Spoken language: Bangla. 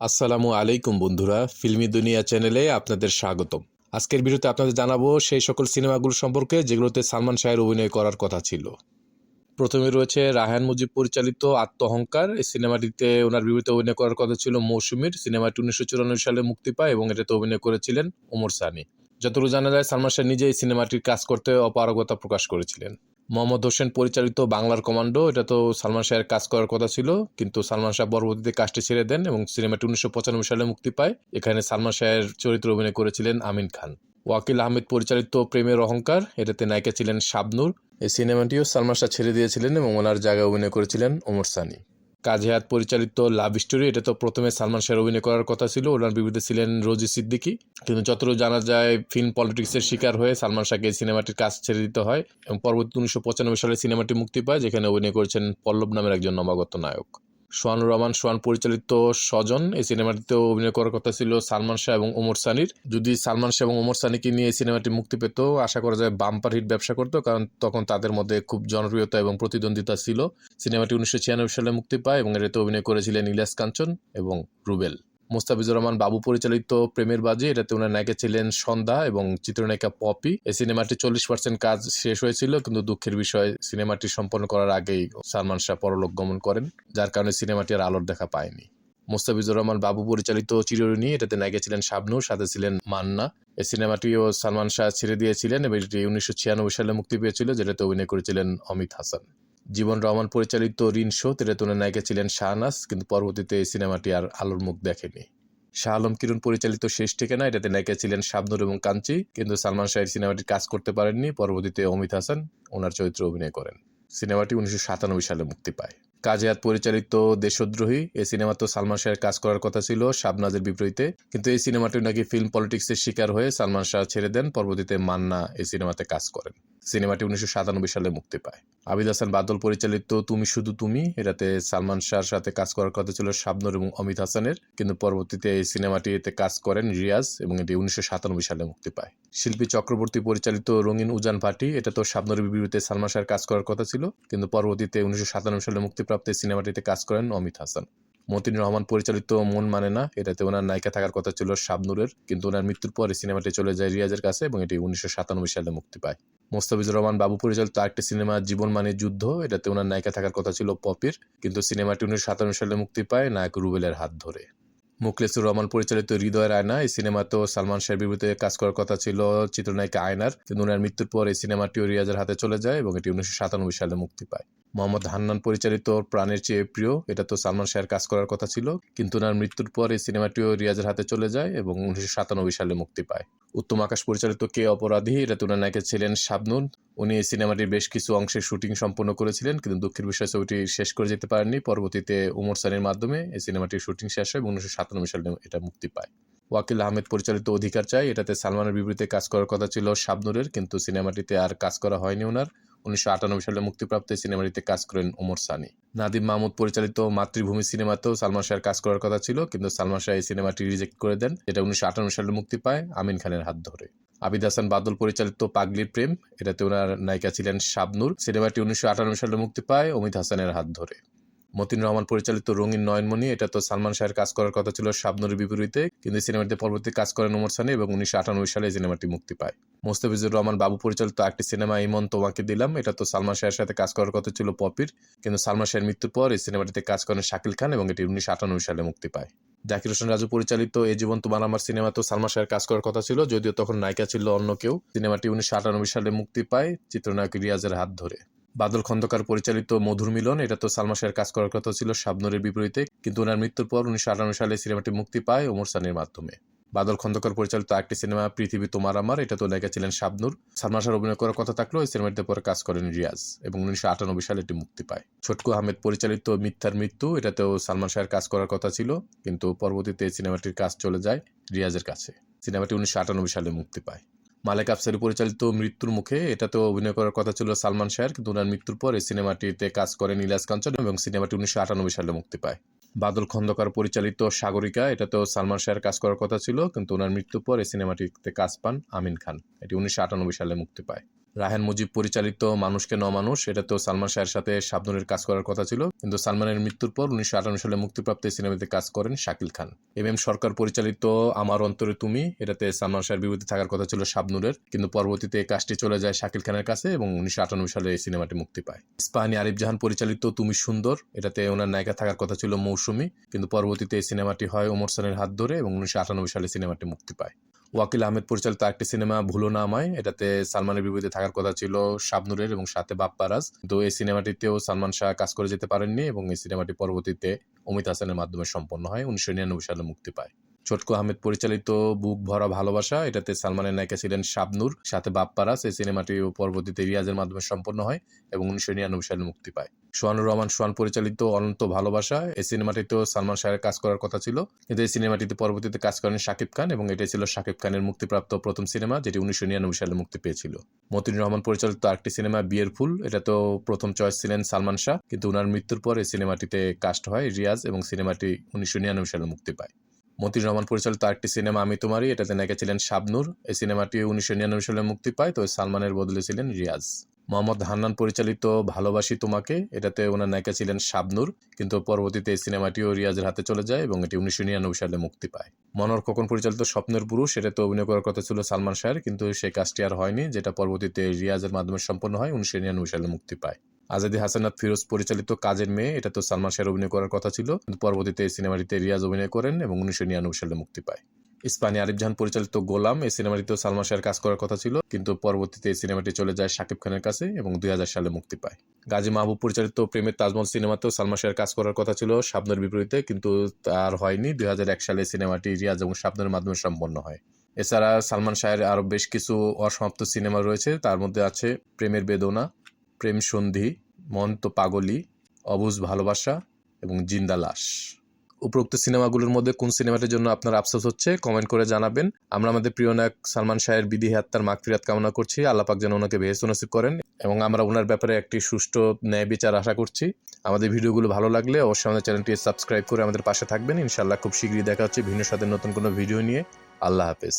আসসালামু আলাইকুম বন্ধুরা, ফিল্মি দুনিয়া চ্যানেলে আপনাদের স্বাগতম। আজকের ভিডিওতে আপনাদের জানাব সেই সকল সিনেমাগুলো সম্পর্কে, যেগুলোতে সালমান শাহের অভিনয় করার কথা ছিল। প্রথমে রয়েছে রায়হান মুজিব পরিচালিত আত্মহংকার। এই সিনেমাটিতে ওনার বিপরীতে অভিনয় করার কথা ছিল মৌসুমীর। সিনেমাটি উনিশশো চুরানব্বই সালে মুক্তি পায় এবং এটাতে অভিনয় করেছিলেন ওমর সানি। যতটুকু জানা যায়, সালমান শাহ নিজে এই সিনেমাটির কাজ করতে অপারগতা প্রকাশ করেছিলেন। মোহাম্মদ হোসেন পরিচালিত বাংলার কমান্ডো, এটা তো সালমান শাহের কাজ করার কথা ছিল, কিন্তু সালমান শাহ পরবর্তীতে কাজটি ছেড়ে দেন এবং সিনেমাটি উনিশশো পঁচানব্বই সালে মুক্তি পায়। এখানে সালমান শাহের চরিত্র অভিনয় করেছিলেন আমিন খান। ওয়াকিল আহমেদ পরিচালিত প্রেমের অহংকার, এটাতে নায়িকা ছিলেন শাবনুর। এই সিনেমাটিও সালমান শাহ ছেড়ে দিয়েছিলেন এবং ওনার জায়গায় অভিনয় করেছিলেন ওমর সানি। কাজী হাত পরিচালিত লাভ স্টোরি, এটা তো প্রথমে সালমান শাহের অভিনয় করার কথা ছিল, ওনার বিরুদ্ধে ছিলেন রোজি সিদ্দিকি। কিন্তু যতটুকু জানা যায় ফিল্ম পলিটিক্সের শিকার হয়ে সালমান শাহকে সিনেমাটির কাজ ছেড়ে দিতে হয় এবং পরবর্তী উনিশশো পঁচানব্বই সালে সিনেমাটি মুক্তি পায়, যেখানে অভিনয় করেছেন পল্লব নামের একজন নবাগত নায়ক। সোহানুর রহমান, সোহান পরিচালিত স্বজন। এই সিনেমাটিতে অভিনয় করার কথা ছিল সালমান শাহ এবং ওমর সানির। যদি সালমান শাহ এবং ওমর সানিকে নিয়ে এই সিনেমাটি মুক্তি পেত, আশা করা যায় বাম্পার হিট ব্যবসা করতো, কারণ তখন তাদের মধ্যে খুব জনপ্রিয়তা এবং প্রতিদ্বন্দ্বিতা ছিল। সিনেমাটি উনিশশো ছিয়ানব্বই সালে মুক্তি পায় এবং এটাতে অভিনয় করেছিলেন ইলিয়াস কাঞ্চন এবং রুবেল। মোস্তাফিজুর রহমান বাবু পরিচালিত প্রেমের বাজি, এটাতে ওনার নায়িকা ছিলেন সন্ধ্যা এবং চিত্রনায়িকা পপি। এই সিনেমাটি চল্লিশ পার্সেন্ট কাজ শেষ হয়েছিল, কিন্তু দুঃখের বিষয়, সিনেমাটি সম্পন্ন করার আগেই সালমান শাহ পরলোক গমন করেন, যার কারণে সিনেমাটি আর আলোর দেখা পায়নি। মোস্তাফিজুর রহমান বাবু পরিচালিত চিরঋণী, এটাতে নায়িকা ছিলেন শাবনূর, সাথে ছিলেন মান্না। এই সিনেমাটিও সালমান শাহ ছেড়ে দিয়েছিলেন এবং এটি উনিশশো ছিয়ানব্বই সালে মুক্তি পেয়েছিল, যেটাতে অভিনয় করেছিলেন অমিত হাসান। জীবন রহমান পরিচালিত ঋণ শো এটাতে ওনার নায়িকা ছিলেন শাহনাজ, কিন্তু পরবর্তীতে এই সিনেমাটি আর আলোর মুখ দেখেনি। শাহ আলম কিরণ পরিচালিত শেষ ঠিকানা, এটাতে নায়িকা ছিলেন শাবনুর এবং কাঞ্চি, কিন্তু সালমান শাহের সিনেমাটি কাজ করতে পারেননি। পরবর্তীতে অমিত হাসান ওনার চরিত্রে অভিনয় করেন। সিনেমাটি উনিশশো সাতানব্বই সালে মুক্তি পায়। কাজেয়াত পরিচালিত দেশদ্রোহী এই সিনেমা তো সালমান শাহের কাজ করার কথা ছিল শাবনাজের বিপরীতে, কিন্তু এই সিনেমাটি নাকি ফিল্ম পলিটিক্সের শিকার হয়ে সালমান শাহ ছেড়ে দেন। পরবর্তীতে মান্না এই সিনেমাতে কাজ করেন। সিনেমাটি উনিশশো সাতানব্বই সালে মুক্তি পায়। আবিদ হাসান বাদল পরিচালিত তুমি শুধু তুমি, এটাতে সালমান শাহর সাথে কাজ করার কথা ছিল শাবনুর এবং অমিত হাসানের, কিন্তু পরবর্তীতে এই সিনেমাটিতে কাজ করেন রিয়াজ এবং এটি উনিশশো সাতানব্বই সালে মুক্তি পায়। শিল্পী চক্রবর্তী পরিচালিত রঙিন উজান ভাটি, এটা তো শাবনুরের বিপরীতে সালমান শাহের কাজ করার কথা ছিল, কিন্তু পরবর্তীতে উনিশশো সাতানব্বই সালে মুক্তিপ্রাপ্ত এই সিনেমাটিতে কাজ করেন অমিত হাসান। মতিন রহমান পরিচালিত মন মানে না, এটাতে ওনার নায়িকা থাকার কথা ছিল শাবনুরের, কিন্তু ওনার মৃত্যুর পর সিনেমাটি চলে যায় রিয়াজের কাছে এবং এটি উনিশশো সাতানব্বই সালে মুক্তি পায়। মোস্তাফিজুর রহমান বাবু পরিচালিত আরেকটি সিনেমা, জীবন মানে যুদ্ধ, এটাতে ওনার নায়িকা থাকার কথা ছিল পপির, কিন্তু সিনেমাটি উনিশশো সাতানব্বই সালে মুক্তি পায় নায়ক রুবেলের হাত ধরে। মুখলেসুর রহমান পরিচালিত হৃদয়ের আয়না এই সিনেমাতেও সালমান শাহের বিরুদ্ধে কাজ করার কথা ছিল চিত্রনায়িকা আয়নার, কিন্তু ওনার মৃত্যুর পর এই সিনেমাটিও রিয়াজের হাতে চলে যায় এবং এটি উনিশশো সাতানব্বই সালে মুক্তি পায়। মোহাম্মদ হান্নান পরিচালিত প্রাণের চেয়ে প্রিয়, এটা তো সালমান শাহের কাজ করার কথা ছিল। কিন্তু ওনার মৃত্যুর পর এই সিনেমাটিও রিয়াজের হাতে চলে যায় এবং উনিশশো সাতানব্বই সালে মুক্তি পায়। উত্তম আকাশ পরিচালিত কে অপরাধী, এটা ওনার নায়িকা ছিলেন শাবনুর। উনি এই সিনেমাটির বেশ কিছু অংশের শুটিং সম্পন্ন করেছিলেন, কিন্তু দুঃখের বিষয় ছবিটি শেষ করে যেতে পারেননি। পরবর্তীতে উমর সানির মাধ্যমে এই সিনেমাটির শুটিং শেষ হয় এবং উনিশশো সাতানব্বই সালে এটা মুক্তি পায়। ওয়াকিল আহমেদ পরিচালিত অধিকার চাই। এটাতে সালমানের বিপরীতে কাজ করার কথা ছিল শাবনুরের, কিন্তু সিনেমাটিতে আর কাজ করা হয়নি ওনার। উনিশশো আটানব্বই সালে মুক্তিপ্রাপ্ত সিনেমাটিতে কাজ করেন ওমর সানি। নাদিম মাহমুদ পরিচালিত মাতৃভূমি সিনেমাতেও সালমান শাহের কাজ করার কথা ছিল, কিন্তু সালমান শাহ এই সিনেমাটি রিজেক্ট করে দেন। এটা উনিশশো আটানব্বই সালে মুক্তি পায় আমিন খানের হাত ধরে। আবিদ হাসান বাদল পরিচালিত পাগলির প্রেম, এটাতে ওনার নায়িকা ছিলেন শাবনুর। সিনেমাটি উনিশশো আটানব্বই সালে মুক্তি পায় অমিত হাসানের হাত ধরে। মতিন রহমান পরিচালিত রঙিন নয়নমণি, এটা তো সালমান শাহের কাজ করার কথা ছিল শাবনুরের বিপরীতে, কিন্তু সিনেমাটিতে পরবর্তী কাজ করেন ওমর সানি এবং উনিশশো আটানব্বই সালে সিনেমাটি মুক্তি পায়। মোস্তাফিজুর রহমান বাবু পরিচালিত একটি সিনেমা, ইমন তোমাকে দিলাম, এটা তো সালমান শাহের সাথে কাজ করার কথা ছিল পপির, কিন্তু সালমান শাহের মৃত্যুর পর এই সিনেমাটিতে কাজ করেন শাকিল খান এবং এটি উনিশশো আটানব্বই সালে মুক্তি পায়। জাকির হোসেন রাজু পরিচালিত এ জীবন তোমার আমার সিনেমাতেও সালমান শাহের কাজ করার কথা ছিল, যদিও তখন নায়িকা ছিল অন্য কেউ। সিনেমাটি উনিশশো আটানব্বই সালে মুক্তি পায় চিত্রনায়ক রিয়াজের হাত ধরে। বাদল খন্দকার পরিচালিত মধুর মিলন, এটা তো সালমা শাহের কাজ করার কথা ছিল শাবনুরের বিপরীতে, কিন্তু ওনার মৃত্যুর পর উনিশশো আটানব্বই সালে সিনেমাটি মুক্তি পায় ওমর সানির মাধ্যমে। বাদল খন্দকার পরিচালিত একটি সিনেমা, পৃথিবী তোমার আমার, এটা তো লেখা ছিলেন শাবনুর। সালমান শাহ অভিনয় করার কথা থাকলেও এই সিনেমাটিতে পরে কাজ করেন রিয়াজ, এবং উনিশশো আটানব্বই সালে এটি মুক্তি পায়। ছোটকু আহমেদ পরিচালিত মিথ্যার মৃত্যু, এটাতেও সালমান শাহের কাজ করার কথা ছিল, কিন্তু পরবর্তীতে এই সিনেমাটির কাজ চলে যায় রিয়াজের কাছে। সিনেমাটি উনিশশো আটানব্বই সালে মুক্তি পায়। মালেক আফসারি পরিচালিত মৃত্যুর মুখে এটাতেও অভিনয় করার কথা ছিল সালমান শাহের। কিন্তু ওনার মৃত্যুর পর এই সিনেমাটিতে কাজ করেন ইলাস কাঞ্চন এবং সিনেমাটি উনিশশো আটানব্বই সালে মুক্তি পায়। বাদল খন্দকার পরিচালিত সাগরিকা, এটাতেও সালমান শাহের কাজ করার কথা ছিল। কিন্তু ওনার মৃত্যুর পর এই সিনেমাটিতে কাজ পান আমিন খান। এটি উনিশশো আটানব্বই সালে মুক্তি পায়। রাহান মুজিব পরিচালিত মানুষকে ন মানুষ, এটা তো সালমান শাহের সাথে শাবনুরের কাজ করার কথা ছিল। কিন্তু সালমানের মৃত্যুর পর উনিশশো আটান্ন সালে মুক্তিপ্রাপ্ত সিনেমাতে কাজ করেন শাকিল খান। এম এম সরকার পরিচালিত আমার অন্তরে তুমি, এটাতে সালমান শাহের বিরুদ্ধে থাকার কথা ছিল শাবনুরের। কিন্তু পরবর্তীতে কাজটি চলে যায় শাকিল খানের কাছে এবং উনিশশো আটানব্বই সালে এই সিনেমাটি মুক্তি পায়। ইস্পাহানি আরিফ জাহান পরিচালিত তুমি সুন্দর, এটাতে ওনার নায়িকা থাকার কথা ছিল মৌসুমী। কিন্তু পরবর্তীতে এই সিনেমাটি হয় ওমর সানের হাত ধরে এবং উনিশশো আটানব্বই সালে সিনেমাটি মুক্তি পায়। ওয়াকিল আহমেদ পরিচালিত একটি সিনেমা, ভুলো না আমায়, এটাতে সালমানের বিপরীতে থাকার কথা ছিল শাবনুরের এবং সাথে বাপ্পারাজ তো এই সিনেমাটিতেও সালমান শাহ কাজ করে যেতে পারেননি এবং এই সিনেমাটি পরবর্তীতে অমিত হাসানের মাধ্যমে সম্পন্ন হয়, উনিশশো নিরানব্বই সালে মুক্তি পায়। ছোটকু আহমেদ পরিচালিত বুক ভরা ভালোবাসা, এটাতে সালমানের নায়িকা ছিলেন শাবনুর, সাথে বাপ্পারাজ এই সিনেমাটি পরবর্তীতে রিয়াজের মাধ্যমে সম্পন্ন হয় এবং উনিশশো নিরানব্বই সালে মুক্তি পায়। সোহানুর রহমান সোহান পরিচালিত অনন্ত ভালোবাসা, এই সিনেমাটিতেও সালমান শাহের কাজ করার কথা ছিল। কিন্তু এই সিনেমাটিতে পরবর্তীতে কাজ করেন শাকিব খান এবং এটাই ছিল শাকিব খানের মুক্তিপ্রাপ্ত প্রথম সিনেমা, যেটি উনিশশো নিরানব্বই সালে মুক্তি পেয়েছিল। মতিন রহমান পরিচালিত আরেকটি সিনেমা, বিয়ের ফুল এটা তো প্রথম চয়েস ছিলেন সালমান শাহ। কিন্তু ওনার মৃত্যুর পর এই সিনেমাটিতে কাস্ট হয় রিয়াজ এবং সিনেমাটি উনিশশো নিরানব্বই সালে মুক্তি পায়। মতিন রহমান পরিচালিত আরেকটি সিনেমা, আমি তোমারই, এটাতে নায়িকা ছিলেন শাবনুর। এই সিনেমাটি উনিশশো নিরানব্বই সালে মুক্তি পায়, তো সালমানের বদলে ছিলেন রিয়াজ। মোহাম্মদ হান্নান পরিচালিত ভালোবাসি তোমাকে, এটাতে ওনার নায়িকা ছিলেন শাবনুর, কিন্তু পরবর্তীতে এই সিনেমাটিও রিয়াজের হাতে চলে যায় এবং এটি উনিশশো নিরানব্বই সালে মুক্তি পায়। মনোর খোকন পরিচালিত স্বপ্নের পুরুষ, এটাতে অভিনয় করার কথা ছিল সালমান শাহের, কিন্তু সেই কাজটি আর হয়নি, যেটা পরবর্তীতে রিয়াজের মাধ্যমে সম্পন্ন হয়, উনিশশো নিরানব্বই সালে মুক্তি পায়। আজাদি হাসানাত ফিরোজ পরিচালিত কাজের মেয়ে, এটা তো সালমান শাহের অভিনয় করার কথা ছিল। কিন্তু পরবর্তীতে এই সিনেমাটিতে রিয়াজ অভিনয় করেন এবং উনিশশো নিরানব্বই সালে মুক্তি পায়। ইস্পানি আরিফ জাহান পরিচালিত গোলাম, এই সিনেমাটিতেও সালমান শাহের কাজ করার কথা ছিল, কিন্তু পরবর্তীতে এই সিনেমাটি চলে যায় শাকিব খানের কাছে এবং দুই হাজার সালে মুক্তি পায়। গাজী মাহবুব পরিচালিত প্রেমের তাজমহল সিনেমাতেও সালমান শাহের কাজ করার কথা ছিল শাবনের বিপরীতে, কিন্তু তার হয়নি। দুই হাজার এক সালে সিনেমাটি রিয়াজ এবং শাবনের মাধ্যমে সম্পন্ন হয়। এছাড়া সালমান শাহের আরও বেশ কিছু অসমাপ্ত সিনেমা রয়েছে, তার মধ্যে আছে প্রেমের বেদনা প্রেম সন্ধি মন তো পাগলি, অবুজ ভালোবাসা এবং জিন্দা লাশ। উপরোক্ত সিনেমাগুলোর মধ্যে কোন সিনেমাটির জন্য আপনার আফসোস হচ্ছে, কমেন্ট করে জানাবেন। আমরা আমাদের প্রিয় নায়ক সালমান শাহের বিধি হাত্তার মাগফিরাত কামনা করছি। আল্লাপাক যেন ওনাকে বেহেস নসিব করেন এবং আমরা ওনার ব্যাপারে একটি সুষ্ঠু ন্যায় বিচার আশা করছি। আমাদের ভিডিওগুলো ভালো লাগলে অবশ্যই আমাদের চ্যানেলটি সাবস্ক্রাইব করে আমাদের পাশে থাকবেন। ইনশাল্লাহ খুব শীঘ্রই দেখা হচ্ছে ভিন্ন সাথে নতুন কোনো ভিডিও নিয়ে। আল্লাহ হাফেজ।